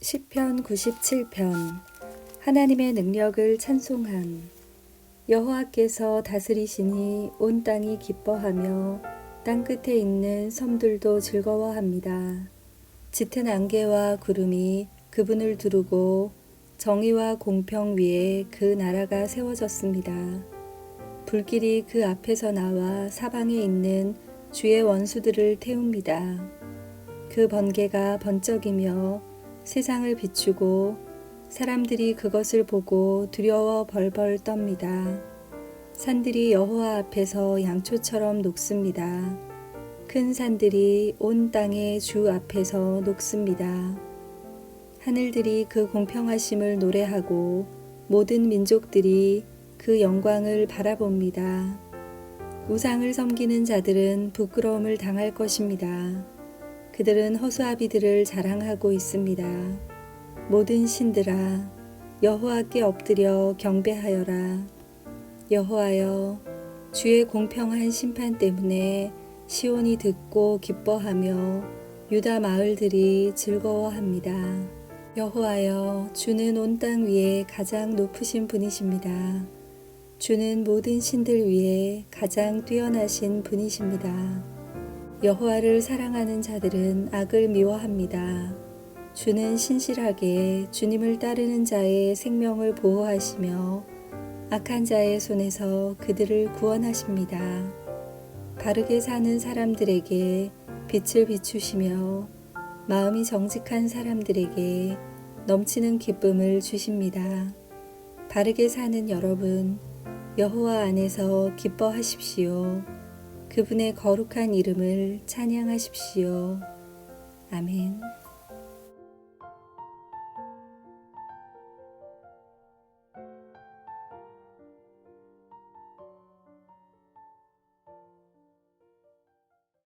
시편 97편 하나님의 능력을 찬송함 여호와께서 다스리시니 온 땅이 기뻐하며 땅 끝에 있는 섬들도 즐거워합니다. 짙은 안개와 구름이 그분을 두르고 정의와 공평 위에 그 나라가 세워졌습니다. 불길이 그 앞에서 나와 사방에 있는 주의 원수들을 태웁니다. 그 번개가 번쩍이며 세상을 비추고 사람들이 그것을 보고 두려워 벌벌 떱니다. 산들이 여호와 앞에서 양초처럼 녹습니다. 큰 산들이 온 땅의 주 앞에서 녹습니다. 하늘들이 그 공평하심을 노래하고 모든 민족들이 그 영광을 바라봅니다. 우상을 섬기는 자들은 부끄러움을 당할 것입니다. 그들은 허수아비들을 자랑하고 있습니다. 모든 신들아 여호와께 엎드려 경배하여라. 여호와여 주의 공평한 심판 때문에 시온이 듣고 기뻐하며 유다 마을들이 즐거워합니다. 여호와여 주는 온 땅 위에 가장 높으신 분이십니다. 주는 모든 신들 위에 가장 뛰어나신 분이십니다. 여호와를 사랑하는 자들은 악을 미워합니다. 주는 신실하게 주님을 따르는 자의 생명을 보호하시며 악한 자의 손에서 그들을 구원하십니다. 바르게 사는 사람들에게 빛을 비추시며 마음이 정직한 사람들에게 넘치는 기쁨을 주십니다. 바르게 사는 여러분, 여호와 안에서 기뻐하십시오. 그분의 거룩한 이름을 찬양하십시오. 아멘.